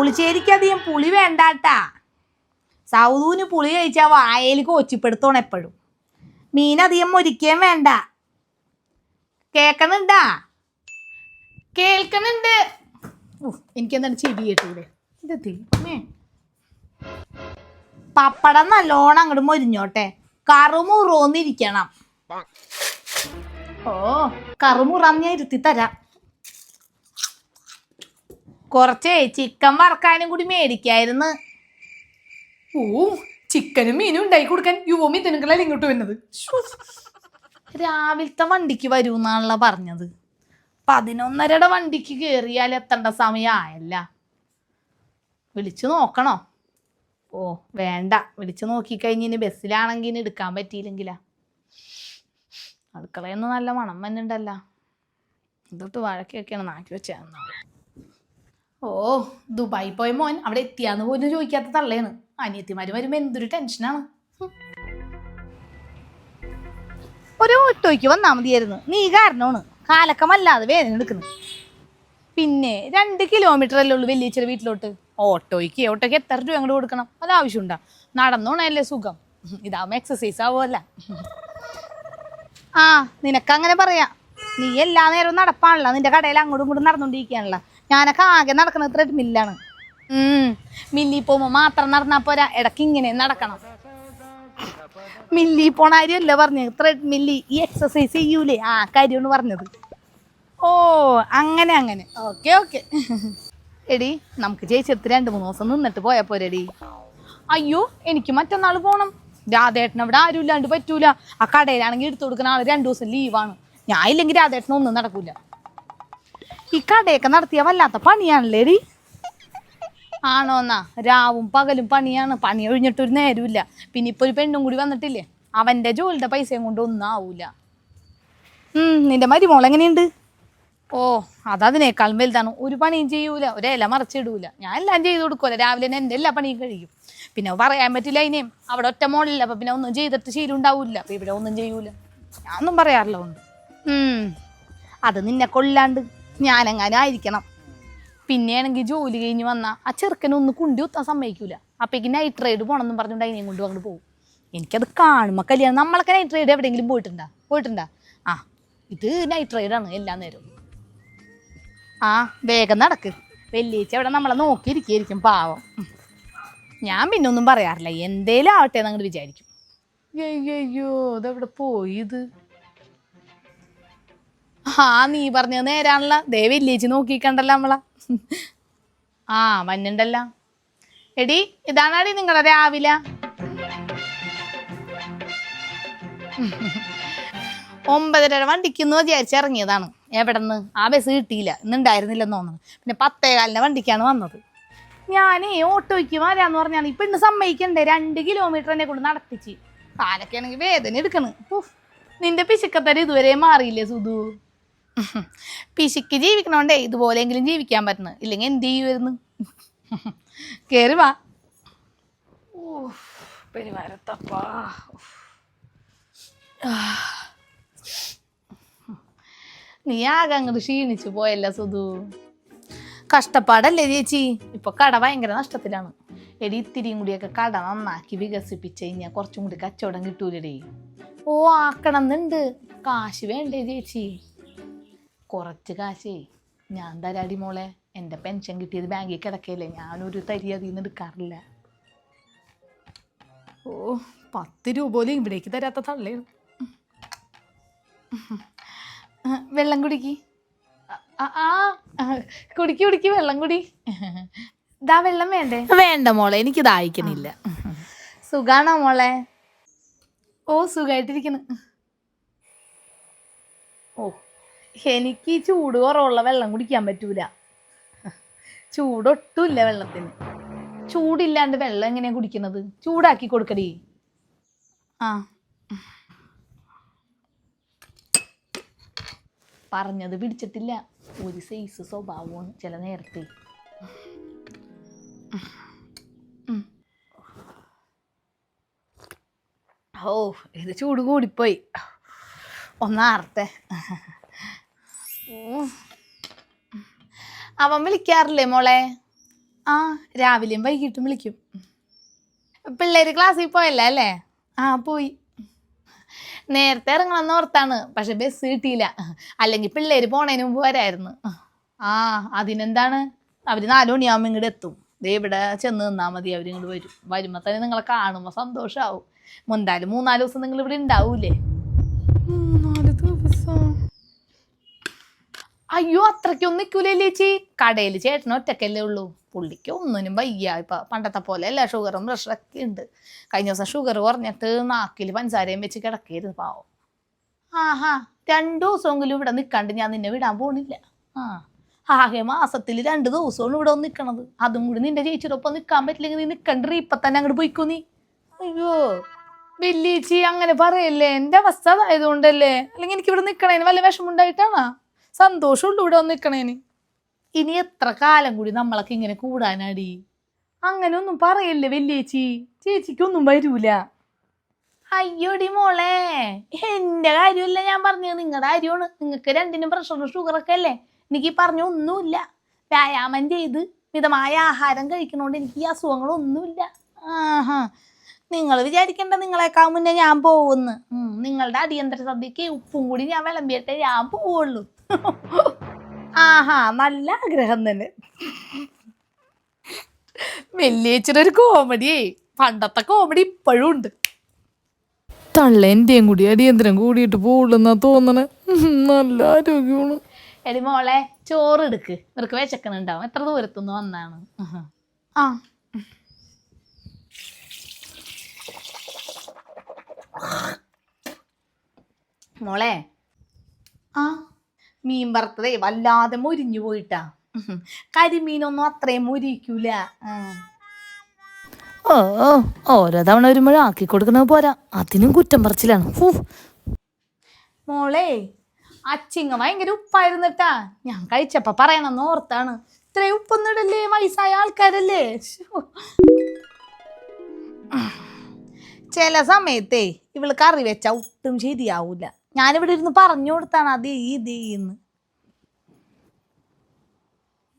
പുളിശ്ശേരിക്ക് അധികം പുളി വേണ്ടാട്ടാ. സൗദൂന് പുളി കഴിച്ചാൽ വായയിൽ കൊച്ചിപ്പെടുത്തോണം എപ്പോഴും. മീൻ അധികം മുരിക്കുകയും വേണ്ട. കേൾക്കുന്നുണ്ടാ? കേൾക്കുന്നുണ്ട്. എനിക്കെന്താണ് ചെടി കേട്ടൂടെ ഇത്. പപ്പടം നല്ലോണം അങ്ങോട്ട് മൊരിഞ്ഞോട്ടെ. കറുമുറോന്നിരിക്കണം ഓ കറുമുറാന്ന് ഞാൻ ഇരുത്തി തരാം. കുറച്ചേ ചിക്കൻ വറക്കാനും കൂടി മേടിക്കായിരുന്നു. ഓ ചിക്കനും മീനും ഉണ്ടായി കൊടുക്കാൻ യുവമി തിനുകളല്ലേ ഇങ്ങോട്ട് വരുന്നത്. രാവിലത്തെ വണ്ടിക്ക് വരൂന്നാണല്ലോ പറഞ്ഞത്. പതിനൊന്നരയുടെ വണ്ടിക്ക് കയറിയാൽ എത്തേണ്ട സമയമായല്ല വിളിച്ചു നോക്കണോ? ഓ വേണ്ട. വിളിച്ചു നോക്കിക്കഴിഞ്ഞ് ഇനി ബസ്സിലാണെങ്കിൽ എടുക്കാൻ പറ്റിയില്ലെങ്കിലാ. അടുക്കളയിൽ നിന്ന് നല്ല മണം വന്നിട്ടുണ്ടല്ല. ഇതൊട്ട് വഴക്കൊക്കെയാണ്? നാക്കി വെച്ചാൽ ഓ ദുബായി പോയ മോൻ അവിടെ എത്തിയാന്ന് പോലും ചോദിക്കാത്ത തള്ളയാണ്. അനിയത്തിമാര് വരുമ്പോ എന്തൊരു ടെൻഷനാണ്. ഒരു ഓട്ടോയ്ക്ക് വന്നാ മതിയായിരുന്നു. നീ കാരണമാണ്. കാലക്കമല്ലാതെ വേദന എടുക്കുന്നു. പിന്നെ രണ്ട് കിലോമീറ്റർ അല്ലേ ഉള്ളൂ ചെറിയ വീട്ടിലോട്ട്. ഓട്ടോയ്ക്ക് ഓട്ടോയ്ക്ക് എത്ര രൂപ അങ്ങോട്ട് കൊടുക്കണം? അത് ആവശ്യമുണ്ടാ? നടന്നോണല്ലേ സുഖം. ഇതാവുമ്പോ എക്സസൈസ് ആവുമല്ല ആ നിനക്കങ്ങനെ പറയാം. നീ എല്ലാ നേരവും നടപ്പാണല്ലോ. നിന്റെ കടയിൽ അങ്ങോട്ടും ഇങ്ങോട്ടും നടന്നുകൊണ്ടിരിക്കുകയാണല്ലോ ഞാനൊക്കെ ആകെ നടക്കുന്നത് ത്രെഡ്മില്ലാണ് മില്ലി പോകുമ്പോൾ മാത്രം നടന്നാൽ പോരാ. ഇടയ്ക്ക് ഇങ്ങനെ നടക്കണം. മില്ലി പോണ കാര്യമല്ല പറഞ്ഞത് ത്രെഡ് മില്ലി ഈ എക്സസൈസ് ചെയ്യൂലേ? ആ കാര്യമാണ് പറഞ്ഞത്. ഓ അങ്ങനെ അങ്ങനെ. ഓക്കെ ഓക്കെ എടി നമുക്ക് ചേച്ചിയടുത്ത് രണ്ട് മൂന്ന് ദിവസം നിന്നിട്ട് പോയാ പോരെടി. അയ്യോ എനിക്ക് മറ്റന്നാൾ പോണം. രാധേട്ടൻ അവിടെ ആരും ഇല്ലാണ്ട് പറ്റൂല. ആ കടയിലാണെങ്കിൽ എടുത്തു കൊടുക്കുന്ന ആൾ രണ്ടു ദിവസം ലീവാണ് ഞാൻ ഇല്ലെങ്കിൽ രാധേട്ടനൊന്നും നടക്കൂല. ഈ കടയൊക്കെ നടത്തിയ വല്ലാത്ത പണിയാണല്ലേ ആണോ ആണോന്നാ? രാവും പകലും പണിയാണ്. പണി ഒഴിഞ്ഞിട്ടൊരു നേരമില്ല പിന്നെ ഇപ്പൊ ഒരു പെണ്ണും കൂടി വന്നിട്ടില്ലേ? അവന്റെ ജോലിയുടെ പൈസയും കൊണ്ട് ഒന്നും ആവൂല. ഉം നിന്റെ മരുമോൾ എങ്ങനെയുണ്ട്? ഓ അതതിനേക്കാളും വലുതാണ്. ഒരു പണിയും ചെയ്യൂല. ഒരു ഇല മറച്ചിടൂല. ഞാൻ എല്ലാം ചെയ്തു കൊടുക്കുമല്ലോ രാവിലെ തന്നെ എന്റെ എല്ലാ പണിയും കഴിയും. പിന്നെ പറയാൻ പറ്റില്ല അതിനെയും അവിടെ ഒറ്റ മോളില്ല. അപ്പൊ പിന്നെ ഒന്നും ചെയ്തിട്ട് ശീലം ഉണ്ടാവൂല അപ്പൊ ഇവിടെ ഒന്നും ചെയ്യൂല. ഞാനൊന്നും പറയാറില്ല ഉണ്ട് ഉം. അത് നിന്നെ കൊല്ലാണ്ട്. ഞാനെങ്ങാനും ആയിരിക്കണം പിന്നെയാണെങ്കിൽ ജോലി കഴിഞ്ഞ് വന്നാൽ ആ ചെറുക്കനൊന്ന് കുണ്ടി കുത്താൻ സമ്മതിക്കൂല. അപ്പേക്ക് നൈറ്റ് റൈഡ് പോകണമെന്നും പറഞ്ഞുകൊണ്ട് അതിനെയും കൊണ്ട് അങ്ങോട്ട് പോകും. എനിക്കത് കാണുമ്പോൾ കല്യാണം നമ്മളൊക്കെ നൈറ്റ് റൈഡ് എവിടെയെങ്കിലും പോയിട്ടുണ്ടാ? പോയിട്ടുണ്ടാ? ആ ഇത് നൈറ്റ് റൈഡാണ് എല്ലാ നേരവും. ആ വേഗം നടക്ക്. വെള്ളിയാഴ്ച അവിടെ നമ്മളെ നോക്കിയിരിക്കും പാവം. ഞാൻ പിന്നെ ഒന്നും പറയാറില്ല. എന്തേലും ആവട്ടെ എന്ന് അങ്ങോട്ട് വിചാരിക്കും. അയ്യോ ഇതെവിടെ പോയി ഇത്? ആ നീ പറഞ്ഞത് നേരാണല്ല. ദേവി ഇല്ലേച്ചി നോക്കിക്കണ്ടല്ലോ നമ്മള. ആ മഞ്ഞുണ്ടല്ല. എടി ഇതാണാടി നിങ്ങളെ രാവിലെ? ഒമ്പതര വണ്ടിക്കെന്ന് വിചാരിച്ച് ഇറങ്ങിയതാണ്. എവിടെന്ന്? ആ ബസ് കിട്ടിയില്ല. ഇന്നുണ്ടായിരുന്നില്ലെന്ന് തോന്നുന്നു. പിന്നെ പത്തേകാലിന്റെ വണ്ടിക്കാണ് വന്നത്. ഞാനേ ഓട്ടോയ്ക്ക് വരാന്ന് പറഞ്ഞാണ്. ഇപ്പൊ ഇന്ന് സമ്മതിക്കണ്ടേ? രണ്ട് കിലോമീറ്റർ എന്നെ കൊണ്ട് നടത്തിച്ച്. കാലൊക്കെ ആണെങ്കിൽ വേദന എടുക്കണ്. നിന്റെ പിശുക്കത്തര ഇതുവരെ മാറിയില്ലേ സുധു? പിശുക്ക് ജീവിക്കണോണ്ടേ ഇതുപോലെയെങ്കിലും ജീവിക്കാൻ പറ്റുന്നു. ഇല്ലെങ്കിൽ എന്ത് ചെയ്യുമായിരുന്നു കേറി വാ. പെരുമാരത്തപ്പാ. നീ ആകെ അങ്ങോട്ട് ക്ഷീണിച്ചു പോയല്ല സുധു? കഷ്ടപ്പാടല്ലേ ചേച്ചി? ഇപ്പൊ കട ഭയങ്കര നഷ്ടത്തിലാണ്. എടി ഇത്തിരിയും കൂടിയൊക്കെ കട നന്നാക്കി വികസിപ്പിച്ച് കഴിഞ്ഞാൽ കുറച്ചും കൂടി കച്ചവടം കിട്ടൂലടി. ഓ ആക്കണം എന്നുണ്ട് കാശ് വേണ്ടേ ചേച്ചി? കുറച്ച് കാശേ ഞാൻ തരാടി മോളെ. എന്റെ പെൻഷൻ കിട്ടിയത് ബാങ്കിൽ കിടക്കയില്ലേ. ഞാനൊരു തരി അതിൽ നിന്ന് എടുക്കാറില്ല. ഓ പത്ത് രൂപ പോലും ഇവിടേക്ക് തരാത്ത തള്ളയാണ് വെള്ളം കുടിക്ക്. ആ, കുടിക്ക് കുടിക്ക് വെള്ളം കുടി. ഇതാ വെള്ളം വേണ്ടേ? വേണ്ട മോളെ എനിക്ക് ദാഹിക്കണില്ല സുഖാണോ മോളെ? ഓ സുഖമായിട്ടിരിക്കുന്നു ഓ എനിക്ക് ഈ ചൂട് കുറവുള്ള വെള്ളം കുടിക്കാൻ പറ്റൂല. ചൂടൊട്ടുമില്ല വെള്ളത്തിന്. ചൂടില്ലാണ്ട് വെള്ളം എങ്ങനെയാ കുടിക്കുന്നത്? ചൂടാക്കി കൊടുക്കടി. ആ. പറഞ്ഞത് പിടിച്ചിട്ടില്ല. ഒരു സൈസ് സ്വഭാവമാണ് ചില നേരത്തെ. ഓ ഇത് ചൂട് കൂടിപ്പോയി. ഒന്നാറത്തെ ഓ അവൻ വിളിക്കാറില്ലേ മോളെ? ആ രാവിലെയും വൈകിട്ടും വിളിക്കും. പിള്ളേര് ക്ലാസ്സിൽ പോയല്ലേ അല്ലേ? ആ പോയി. നേരത്തെ ഇറങ്ങണമെന്ന് ഓർത്താണ് പക്ഷെ ബസ് കിട്ടിയില്ല. അല്ലെങ്കിൽ പിള്ളേര് പോണതിന് മുമ്പ് വരായിരുന്നു. ആ അതിനെന്താണ്? അവർ നാലു മണിയാകുമ്പോൾ ഇങ്ങോട്ട് എത്തും. ദേ ഇവിടെ ചെന്ന് നിന്നാൽ മതി അവരിങ്ങോട്ട് വരും. വരുമ്പോൾ തന്നെ നിങ്ങളെ കാണുമ്പോൾ സന്തോഷമാവും എന്തായാലും മൂന്നാൽ ദിവസം നിങ്ങൾ ഇവിടെ ഉണ്ടാവൂലേ മൂന്നാൽ ദിവസം അയ്യോ അത്രയ്ക്കൊന്നും നിൽക്കൂലേ ചേച്ചി? കടയിൽ ചേട്ടന് ഒറ്റക്കല്ലേ ഉള്ളൂ. പുള്ളിക്ക് ഒന്നിനും വയ്യ. ഇപ്പൊ പണ്ടത്തെ പോലെ അല്ല ഷുഗറും പ്രഷറൊക്കെ ഉണ്ട്. കഴിഞ്ഞ ദിവസം ഷുഗർ കുറഞ്ഞിട്ട് നാക്കിൽ പഞ്ചസാരയും വെച്ച് കിടക്കരുത് പാവം. ആഹാ രണ്ടു ദിവസമെങ്കിലും ഇവിടെ നിൽക്കാണ്ട് ഞാൻ നിന്നെ വിടാൻ പോണില്ല. ആ ആകെ മാസത്തിൽ രണ്ട് ദിവസമാണ് ഇവിടെ ഒന്ന് നിൽക്കണത് അതും കൂടി നിന്റെ ചേച്ചിയുടെ ഒപ്പം നിൽക്കാൻ പറ്റില്ലെങ്കിൽ നീ നിൽക്കണ്ടേ ഇപ്പം തന്നെ അങ്ങോട്ട് പോയിക്കോ നീ. അയ്യോ വലിയേച്ചി അങ്ങനെ പറയല്ലേ? എന്റെ അവസ്ഥ ആയതുകൊണ്ടല്ലേ അല്ലെങ്കിൽ എനിക്ക് ഇവിടെ നിൽക്കണേന് വല്ല വിഷമുണ്ടായിട്ടാണോ സന്തോഷമുള്ളൂ ഇവിടെ വന്ന് നിൽക്കണേന് ഇനി എത്ര കാലം കൂടി നമ്മളൊക്കെ ഇങ്ങനെ കൂടാനാടി? അങ്ങനെ ഒന്നും പറയല്ലേ വല്യേച്ചി? ചേച്ചിക്കൊന്നും വരൂല. അയ്യോടി മോളെ എന്റെ കാര്യമല്ല ഞാൻ പറഞ്ഞത്. നിങ്ങളുടെ കാര്യമാണ്. നിങ്ങൾക്ക് രണ്ടിനും പ്രഷറും ഷുഗറൊക്കെ അല്ലേ? എനിക്ക് പറഞ്ഞ ഒന്നുമില്ല. വ്യായാമം ചെയ്ത് മിതമായ ആഹാരം കഴിക്കണോണ്ട് എനിക്ക് ഈ അസുഖങ്ങളൊന്നുമില്ല. ആഹാ. നിങ്ങൾ വിചാരിക്കേണ്ട നിങ്ങളെക്കാൾ മുന്നേ ഞാൻ പോകുന്നു. നിങ്ങളുടെ അടിയന്തര സദ്യക്ക് ഉപ്പും കൂടി ഞാൻ വിളമ്പിയിട്ടേ. ഞാൻ പോവുള്ളൂ. ആഹാ നല്ല ആഗ്രഹം തന്നെ. വലിയച്ചിയുടെ ഒരു കോമഡിയേ പണ്ടത്തെ കോമഡി ഇപ്പോഴും ഉണ്ട്. തള്ള എന്റെയും കൂടി അടിയന്തരം കൂടിയിട്ട് പോകുള്ളെന്നാ തോന്നണേ. നല്ല ആരോഗ്യമാണ്. എടി മോളെ ചോറ് എടുക്ക്. ഇവർക്ക് വിശക്കണുണ്ടാവും എത്ര ദൂരത്തുനിന്ന് വന്നാണ്? ആ. മോളെ ആ. മീൻ വറുത്തതേ വല്ലാതെ മുരിഞ്ഞു പോയിട്ടാ. കരിമീനൊന്നും അത്രയും മുരിക്കൂല. ഓ ഓരോ തവണ വരുമ്പോഴും ആക്കി കൊടുക്കുന്നത് പോരാ. അതിനും കുറ്റം പറച്ചിലാണ്. മോളെ അച്ചിങ്ങ ഭയങ്കര ഉപ്പായിരുന്നിട്ടാ ഞാൻ കഴിച്ചപ്പോ പറയണമെന്ന് ഓർത്താണ്. ഇത്രയും ഉപ്പൊന്നും ഇടല്ലേ വയസ്സായ ആൾക്കാരല്ലേ. ചില സമയത്തേ ഇവൾ കറി വെച്ചാ ഒട്ടും ശരിയാവൂല. ഞാനിവിടെ ഇരുന്ന് പറഞ്ഞു കൊടുത്താണ് അത് ഇത് എന്ന്.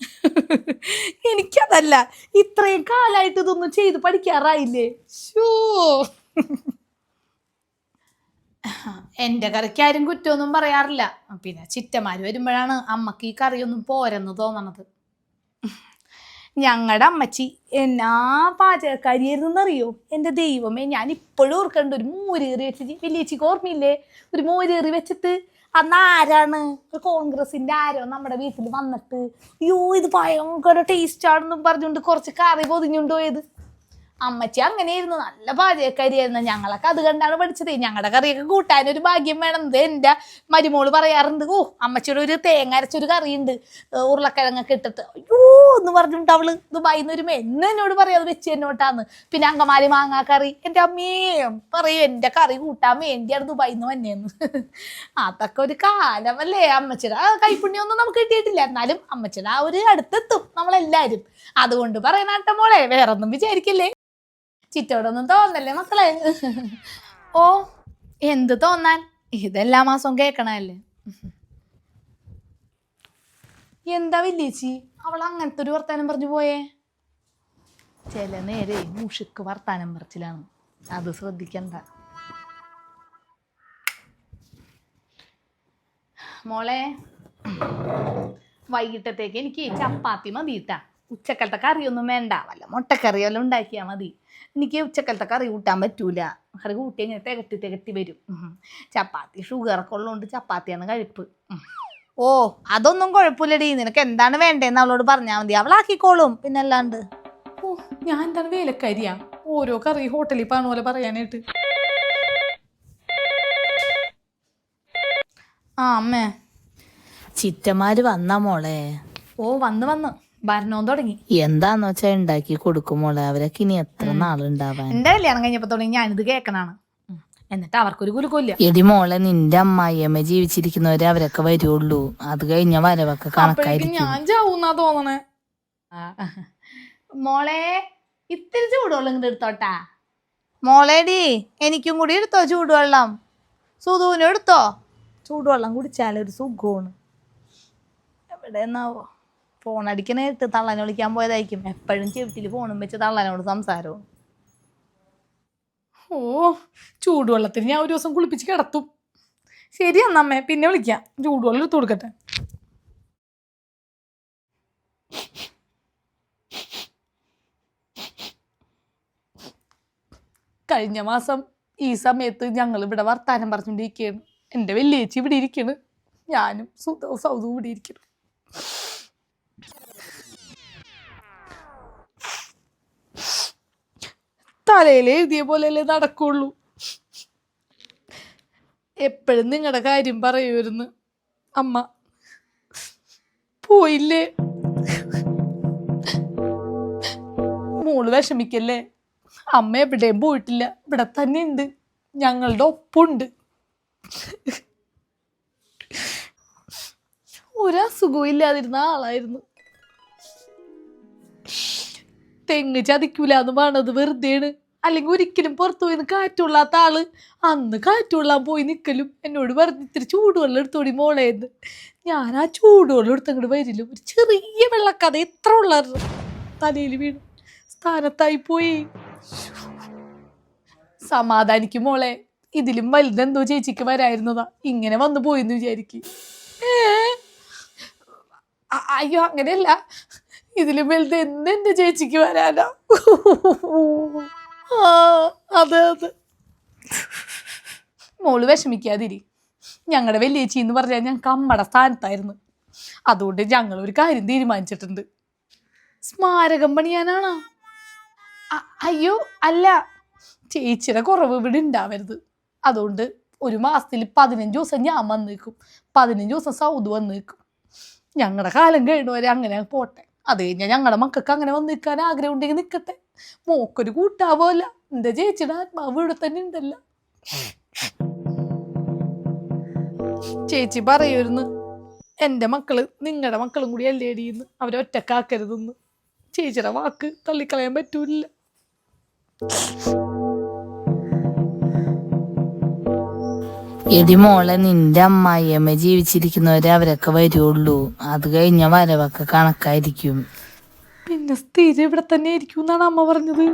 എനിക്കതല്ല ഇത്രയും കാലായിട്ട് ഇതൊന്നും ചെയ്ത് പഠിക്കാറായില്ലേ? ഷോ എന്റെ കറിക്ക് ആരും കുറ്റമൊന്നും പറയാറില്ല. പിന്നെ ചിറ്റമാര് വരുമ്പോഴാണ് അമ്മയ്ക്ക് ഈ കറിയൊന്നും പോരെന്ന് തോന്നണത്. ഞങ്ങളുടെ അമ്മച്ചി എന്നാ പാചകക്കാരിയായിരുന്നറിയോ എന്റെ ദൈവമേ ഞാൻ ഇപ്പോഴും ഓർക്കണ്ട ഒരു മോരേറി വെച്ച് വലിയച്ചിക്ക് ഓർമ്മയില്ലേ? ഒരു മോരേറി വെച്ചിട്ട്. അന്ന് ആരാണ്? കോൺഗ്രസിന്റെ ആരോ നമ്മുടെ വീട്ടിൽ വന്നിട്ട്. അയ്യോ ഇത് ഭയങ്കര ടേസ്റ്റ് ആണെന്നും പറഞ്ഞുകൊണ്ട് കുറച്ച് കറി പൊതിഞ്ഞുകൊണ്ട് പോയത് അങ്ങനെ അങ്ങനെയായിരുന്നു. നല്ല പാചകക്കാരിയായിരുന്നു. ഞങ്ങളൊക്കെ അത് കണ്ടാണ് പഠിച്ചത്. ഞങ്ങളുടെ കറിയൊക്കെ കൂട്ടാൻ ഒരു ഭാഗ്യം വേണം. ഇത് എന്റെ മരുമോൾ പറയാറുണ്ട് ഓ അമ്മച്ചിയുടെ ഒരു തേങ്ങ അരച്ചൊരു കറിയുണ്ട് ഉരുളക്കിഴങ്ങൊക്കെ ഇട്ടിട്ട്. അയ്യോ എന്ന് പറഞ്ഞിട്ട് അവൾ ദുബായിൽ നിന്ന് വരുമ്പോൾ എന്ന് എന്നോട് പറയും അത് വെച്ച് എന്നോട്ടാന്ന് പിന്നെ അങ്കമാലി മാങ്ങാ കറി എന്റെ അമ്മേ പറയും എന്റെ കറി കൂട്ടാൻ വേണ്ടിയാണ് ദുബായിൽ നിന്ന് വന്നേന്ന്. അതൊക്കെ ഒരു കാലമല്ലേ അമ്മച്ചിയുടെ കൈപ്പുണ്യൊന്നും നമുക്ക് കിട്ടിയിട്ടില്ല. എന്നാലും അമ്മച്ചിയുടെ ആ ഒരു അടുത്തെത്തും നമ്മളെല്ലാവരും അതുകൊണ്ട് പറയണാട്ട മോളെ വേറൊന്നും വിചാരിക്കില്ലേ? ചിറ്റോടൊന്നും തോന്നല്ലേ മക്കളെ? ഓ എന്ത് തോന്നാൻ? ഇതെല്ലാ മാസവും കേൾക്കണല്ലേ എന്താ വില്ലേച്ചി അവൾ അങ്ങനത്തെ ഒരു വർത്താനം പറഞ്ഞു പോയേ? ചില നേരെ മുഷുക്ക് വർത്താനം പറച്ചിലാണ്. അത് ശ്രദ്ധിക്കണ്ട. മോളെ വൈകിട്ടത്തേക്ക് എനിക്ക് ചപ്പാത്തി മതിയിട്ടാ ഉച്ചക്കലത്തെ കറിയൊന്നും വേണ്ട. വല്ല മുട്ടക്കറി വല്ലതും ഉണ്ടാക്കിയാൽ മതി. എനിക്ക് ഉച്ചക്കലത്തെ കറി കൂട്ടാൻ പറ്റൂല. കറി കൂട്ടി ഇങ്ങനെ തികട്ടി തികട്ടി വരും. ചപ്പാത്തി ഷുഗറൊക്കെ ഉള്ളതുകൊണ്ട് ചപ്പാത്തിയാണ് കഴിപ്പ്. ഓ അതൊന്നും കുഴപ്പമില്ലടി നിനക്ക് എന്താണ് വേണ്ടതെന്ന് അവളോട് പറഞ്ഞാൽ മതി. അവളാക്കിക്കോളും. പിന്നെ അല്ലാണ്ട്. ഓ ഞാൻ എന്താണ് വേലക്കാരിയാ? ഓരോ കറി ഹോട്ടലിൽ പറഞ്ഞ പോലെ പറയാനായിട്ട്. ആ അമ്മേ. ചിറ്റന്മാര് വന്ന മോളെ? ഓ വന്ന് വന്ന്. ഭരണവും തുടങ്ങി. എന്താന്ന് വെച്ചാ ഉണ്ടാക്കി കൊടുക്കും മോളെ. അവരൊക്കെ ഇനി എത്ര നാളുണ്ടാവാൻ? എന്റെ കല്യാണം കഴിഞ്ഞപ്പോ തുടങ്ങി. ഞാനിത് കേൾക്കണാണ് ഉം. എന്നിട്ട് അവർക്കൊരു കുലുക്കില്ല എടി മോളെ നിന്റെ അമ്മായിയമ്മ ജീവിച്ചിരിക്കുന്നവരെ അവരൊക്കെ വരുള്ളൂ. അത് കഴിഞ്ഞ വരവൊക്കെ കണക്കായിരിക്കും. ഞാൻ ചാവൂന്നാ തോന്നണേ. മോളെ ഇത്തിരി ചൂടുവെള്ളം ഇങ്ങോട്ട് എടുത്തോട്ടാ. മോളേടി എനിക്കും കൂടി എടുത്തോ ചൂടുവെള്ളം? സുധുവിനും എടുത്തോ? ചൂടുവെള്ളം കുടിച്ചാലൊരു സുഖമാണ്. എവിടെ ഫോൺ അടിക്കണേട്ട് തള്ളനെ വിളിക്കാൻ പോയതായിരിക്കും. എപ്പോഴും ചെവിട്ടിൽ ഫോണും വെച്ച് തള്ളനോട് സംസാരവും. ഓ ചൂടുവെള്ളത്തിന് ഞാൻ ഒരു ദിവസം കുളിപ്പിച്ച് കിടത്തും. ശരി അമ്മേ പിന്നെ വിളിക്കാം. ചൂടുവെള്ളം എടുത്തു കൊടുക്കട്ടെ. കഴിഞ്ഞ മാസം ഈ സമയത്ത് ഞങ്ങൾ ഇവിടെ വർത്താനം പറഞ്ഞുകൊണ്ടിരിക്കുകയാണ്. എന്റെ വലിയ ചേച്ചി ഇവിടെ ഇരിക്കണ്. ഞാനും സൗദവും ഇവിടെ ഇരിക്കണം തലയിൽ എഴുതിയ പോലെയല്ലേ നടക്കുള്ളൂ. എപ്പോഴും നിങ്ങളുടെ കാര്യം പറയുമായിരുന്നു അമ്മ പോയില്ലേ? മോൾ വിഷമിക്കല്ലേ? അമ്മ എവിടെയും പോയിട്ടില്ല. ഇവിടെ തന്നെ ഉണ്ട് ഞങ്ങളുടെ ഒപ്പുണ്ട്. ഒരസുഖവും ഇല്ലാതിരുന്ന ആളായിരുന്നു. തെങ്ങ് ചതിക്കൂല എന്ന് പറഞ്ഞത് വെറുതെയാണ്. അല്ലെങ്കിൽ ഒരിക്കലും പുറത്തു പോയി കാറ്റുള്ളാത്ത ആൾ. അന്ന് കാറ്റുള്ളാൻ പോയി നിൽക്കലും എന്നോട് പറഞ്ഞ് ഇത്തിരി ചൂടുവെള്ളം എടുത്തോടി മോളേന്ന് ഞാൻ ആ ചൂടുവെള്ളം എടുത്തങ്ങോട്ട് വരിലും. ഒരു ചെറിയ വെള്ളക്കഥ എത്ര ഉള്ളായിരുന്നു. തലയിൽ വീണു സ്ഥാനത്തായി പോയി. സമാധാനിക്കും മോളെ. ഇതിലും വലുതെന്തോ ചേച്ചിക്ക് വരായിരുന്നതാ. ഇങ്ങനെ വന്നു പോയെന്ന് വിചാരിക്കും. അയ്യോ അങ്ങനെയല്ല. ഇതിലും വലുത് എന്തെന്റെ ചേച്ചിക്ക് വരാനാ. അതെ അതെ. മോൾ വിഷമിക്കാതിരി. ഞങ്ങളുടെ വലിയേച്ചി എന്ന് പറഞ്ഞാൽ ഞങ്ങൾക്ക് അമ്മയുടെ സ്ഥാനത്തായിരുന്നു. അതുകൊണ്ട് ഞങ്ങൾ ഒരു കാര്യം തീരുമാനിച്ചിട്ടുണ്ട്. സ്മാരകം പണിയാനാണോ? അയ്യോ അല്ല. ചേച്ചിയുടെ കുറവ് ഇവിടെ ഉണ്ടാവരുത് അതുകൊണ്ട് ഒരു മാസത്തിൽ പതിനഞ്ച് ദിവസം ഞാൻ വന്നേക്കും. പതിനഞ്ച് ദിവസം സൗദ് വന്നേക്കും. ഞങ്ങളുടെ കാലം കഴിഞ്ഞവരെ അങ്ങനെ പോട്ടെ. അത് കഴിഞ്ഞാൽ ഞങ്ങളുടെ മക്കൾക്ക് അങ്ങനെ വന്ന് നിൽക്കാൻ ആഗ്രഹം ഉണ്ടെങ്കിൽ നിൽക്കട്ടെ. മോക്കൊരു കൂട്ടാവോല്ല എന്റെ ചേച്ചിയുടെ ആത്മാവ് ഇവിടെ തന്നെ ഉണ്ടല്ല. ചേച്ചി പറയുമായിരുന്നു എന്റെ മക്കൾ നിങ്ങളുടെ മക്കളും കൂടി അല്ലേ അടിയെന്ന് അവരെ ഒറ്റക്കാക്കരുതെന്ന്. ചേച്ചിയുടെ വാക്ക് തള്ളിക്കളയാൻ പറ്റൂല എടി മോളെ നിന്റെ അമ്മായിയമ്മ ജീവിച്ചിരിക്കുന്നവരെ അവരൊക്കെ വരുള്ളൂ. അത് കഴിഞ്ഞ വരവൊക്കെ കണക്കായിരിക്കും. പിന്നെ സ്ഥിരം ഇവിടെ തന്നെ ഇരിക്കും എന്നാണ് അമ്മ പറഞ്ഞത്.